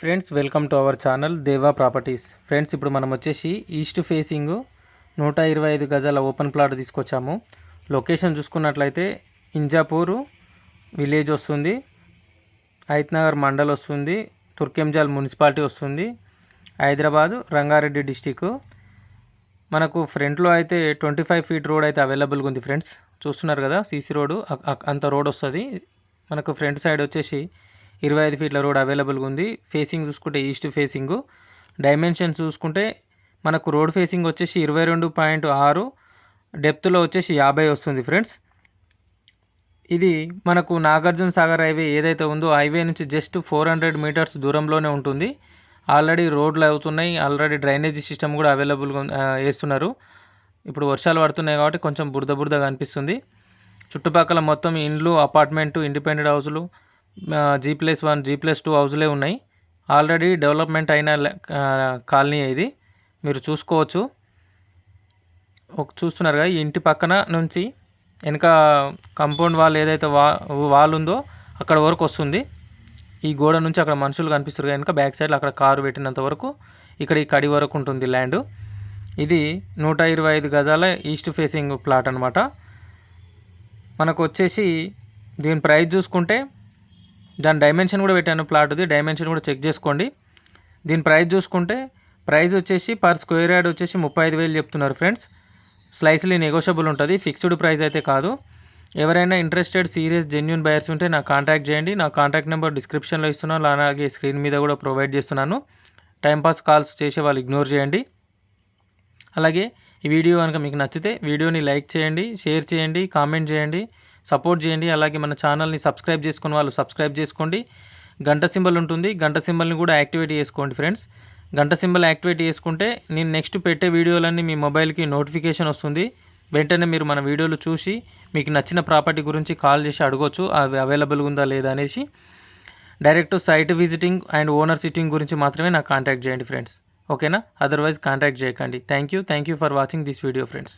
Friends welcome to our channel Deva properties friends ఇప్పుడు మనం వచ్చేసి ఈస్ట్ ఫేసింగ్ నూట ఇరవై ఐదు గజాల ఓపెన్ ప్లాట్ తీసుకొచ్చాము. లొకేషన్ చూసుకున్నట్లయితే ఇంజాపూర్ విలేజ్ వస్తుంది ఐత్నగర్ మండల్ వస్తుంది తుర్కెంజాల్ మున్సిపాలిటీ వస్తుంది హైదరాబాదు రంగారెడ్డి డిస్టిక్ మనకు ఫ్రంట్లో అయితే ట్వంటీ ఫైవ్ ఫీట్ రోడ్ అయితే అవైలబుల్గా ఉంది ఫ్రెండ్స్ చూస్తున్నారు కదా సీసీ రోడ్ అంత రోడ్ వస్తుంది. మనకు ఫ్రంట్ సైడ్ వచ్చేసి ఇరవై ఐదు ఫీట్ల రోడ్ అవైలబుల్గా ఉంది. ఫేసింగ్ చూసుకుంటే ఈస్ట్ ఫేసింగ్ డైమెన్షన్ చూసుకుంటే మనకు రోడ్ ఫేసింగ్ వచ్చేసి ఇరవై రెండు పాయింట్ ఆరు. డెప్త్లో వచ్చేసి యాభై వస్తుంది ఫ్రెండ్స్ ఇది మనకు నాగార్జున సాగర్ హైవే ఏదైతే ఉందో హైవే నుంచి జస్ట్ ఫోర్ హండ్రెడ్ మీటర్స్ దూరంలోనే ఉంటుంది. ఆల్రెడీ రోడ్లు అవుతున్నాయి. ఆల్రెడీ డ్రైనేజీ సిస్టమ్ కూడా అవైలబుల్గా వేస్తున్నారు. ఇప్పుడు వర్షాలు పడుతున్నాయి కాబట్టి కొంచెం బురద బురదగా అనిపిస్తుంది. చుట్టుపక్కల మొత్తం ఇండ్లు apartment independent హౌసులు G plus one G plus two హౌస్లే ఉన్నాయి. ఆల్రెడీ డెవలప్మెంట్ అయిన కాలనీ ఇది. మీరు చూసుకోవచ్చు. ఒక చూస్తున్నారు కదా ఈ ఇంటి పక్కన నుంచి వెనక కంపౌండ్ వాల్ ఏదైతే వా వాల్ ఉందో అక్కడ వరకు వస్తుంది. ఈ గోడ నుంచి అక్కడ మనుషులు కనిపిస్తారు కనుక బ్యాక్ సైడ్లో అక్కడ కారు పెట్టినంత వరకు ఇక్కడ ఈ కడి వరకు ఉంటుంది ల్యాండ్ ఇది నూట ఇరవై ఐదు గజాల ఈస్ట్ ఫేసింగ్ ప్లాట్ అనమాట మనకు వచ్చేసి దీని ప్రైస్ చూసుకుంటే దాని డైమెన్షన్ కూడా పెట్టాను ప్లాట్ది డైమెన్షన్ కూడా చెక్ చేసుకోండి. దీని ప్రైస్ చూసుకుంటే ప్రైస్ వచ్చేసి పర్ స్క్వేర్ యార్డ్ వచ్చేసి ముప్పై ఐదు వేలు చెప్తున్నారు ఫ్రెండ్స్ స్లైస్లీ నెగోషియబుల్ ఉంటుంది. ఫిక్స్డ్ ప్రైస్ అయితే కాదు. ఎవరైనా ఇంట్రెస్టెడ్ సీరియస్ జెన్యున్ బయర్స్ ఉంటే నాకు కాంటాక్ట్ చేయండి. నా కాంటాక్ట్ నెంబర్ డిస్క్రిప్షన్లో ఇస్తున్నాను. అలాగే స్క్రీన్ మీద కూడా ప్రొవైడ్ చేస్తున్నాను. టైంపాస్ కాల్స్ చేసే వాళ్ళు ఇగ్నోర్ చేయండి. అలాగే ఈ వీడియో కనుక మీకు నచ్చితే వీడియోని లైక్ చేయండి షేర్ చేయండి కామెంట్ చేయండి. సపోర్ట్ చేయండి. అలాగే మన ఛానల్ని సబ్స్క్రైబ్ చేసుకున్న వాళ్ళు సబ్స్క్రైబ్ చేసుకోండి. గంట సింబల్ ఉంటుంది. గంట సింబల్ని కూడా యాక్టివేట్ చేసుకోండి ఫ్రెండ్స్. గంట సింబల్ యాక్టివేట్ చేసుకుంటే నేను నెక్స్ట్ పెట్టే వీడియోలన్నీ మీ మొబైల్కి నోటిఫికేషన్ వస్తుంది. వెంటనే మీరు మన వీడియోలు చూసి మీకు నచ్చిన ప్రాపర్టీ గురించి కాల్ చేసి అడగవచ్చు అవి అవైలబుల్గా ఉందా లేదా అనేసి. Direct site visiting and owner sitting గురించి మాత్రమే నాకు కాంటాక్ట్ చేయండి ఫ్రెండ్స్. ఓకేనా? అదర్వైజ్ కాంటాక్ట్ చేయకండి. Thank you. Thank you for watching this video friends.